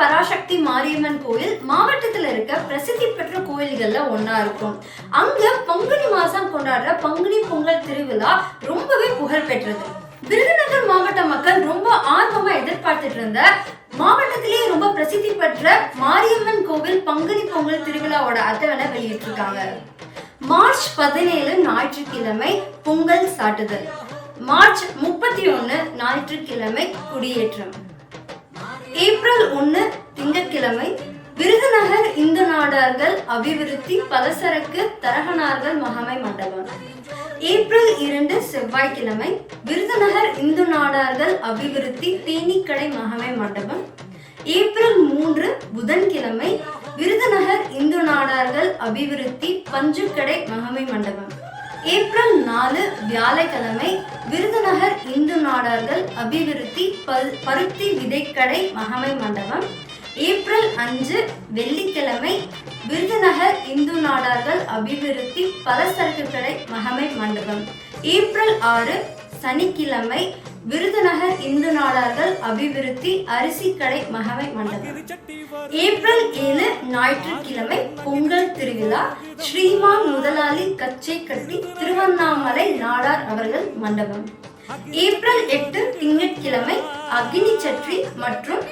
பராசக்தி மாரியம்மன் கோயில் மாவட்டத்துல இருக்க பிரசித்தி பெற்ற கோயில்கள்ல ஒன்றா இருக்கும். அங்க பங்குனி மாதம் கொண்டாடுற பங்குனி பொங்கல் திருவிழா ரொம்பவே புகழ் பெற்றது. விருதுநகர் மாவட்ட மக்கள் ரொம்ப ஆர்வமா எதிர்பார்த்துட்டு இருந்த மாவட்டத்திலேயே ரொம்ப பிரசித்தி பெற்ற மாரியம்மன் கோவில் பங்குனி பொங்கல் திருவிழாவோட அட்டவணை வெளியிட்டிருக்காங்க. மார்ச் பதினேழு ஞாயிற்றுக்கிழமை பொங்கல் சாட்டுதல். மார்ச் முப்பத்தி ஒன்று ஞாயிற்றுக்கிழமை குடியேற்றம். ஏப்ரல் ஒன்று திங்கட்கிழமை விருதுநகர் இந்து நாடார்கள் அபிவிருத்தி பலசரக்கு தரகனார்கள் மகமை மண்டபம். ஏப்ரல் இரண்டு செவ்வாய்க்கிழமை விருதுநகர் இந்து நாடார்கள் அபிவிருத்தி தேனீக்கடை மகமை மண்டபம். ஏப்ரல் மூன்று புதன்கிழமை விருதுநகர் இந்து நாடார்கள் அபிவிருத்தி பஞ்சுக்கடை மகமை மண்டபம். ஏப்ரல் நாலு வியாழக்கிழமை விருது அவர்கள் அபிவிருத்தி பருத்தி விதைக்கடை மகமை மண்டபம் ஏப்ரல் அஞ்சு வெள்ளிக்கிழமை விருதுநகர் இந்து நாடார்கள் அபிவிருத்தி பலசரக்கு கடை மகமை மண்டபம் ஏப்ரல் ஆறு சனிக்கிழமை விருதுநகர் இந்து நாடார்கள் அபிவிருத்தி அரிசி கடை மகமை மண்டபம் ஏப்ரல் ஏழு ஞாயிற்றுக்கிழமை பொங்கல் திருவிழா ஸ்ரீமான் முதலாளி கச்சை கட்டி திருவண்ணாமலை நாடார் அவர்கள் மண்டபம். ஏப்ரல் எட்டு திங்கட்கிழமை அக்னி சற்றி மற்றும்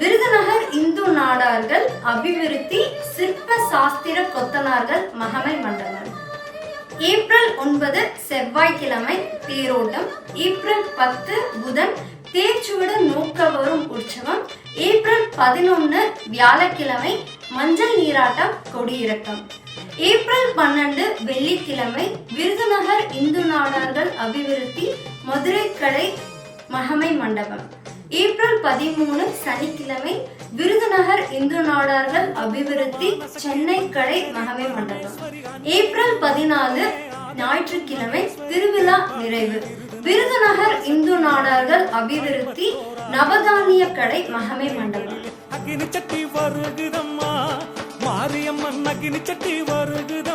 விருதுநகர் இந்து நாடார்கள் அபிவிருத்தி சிற்ப சாஸ்திர கொத்தனார்கள் மகமை மண்டலம் ஏப்ரல் ஒன்பது செவ்வாய்க்கிழமை தேரோட்டம். ஏப்ரல் பத்து புதன் தேர்ச்சுவிட நோக்க வரும் உற்சவம். ஏப்ரல் பதினொன்று வியாழக்கிழமை மஞ்சள் நீராட்டம் கொடியிறக்கம். ஏப்ரல் பன்னெண்டு வெள்ளிக்கிழமை விருதுநகர் இந்து நாடார்கள் அபிவிருத்தி மதுரை கடை மகமை மண்டபம். ஏப்ரல் பதிமூணு சனிக்கிழமை விருதுநகர் இந்து நாடார்கள் அபிவிருத்தி சென்னை கடை மகமை மண்டபம். ஏப்ரல் பதினாலு ஞாயிற்றுக்கிழமை திருவிழா நிறைவு. விருதுநகர் இந்து நாடார்கள் அபிவிருத்தி நவதானிய கடை மகமை மண்டபம். அக்கினி சட்டி வருகுதம்மா. மாரியம்மன் அக்கினி சட்டி வருகுதம்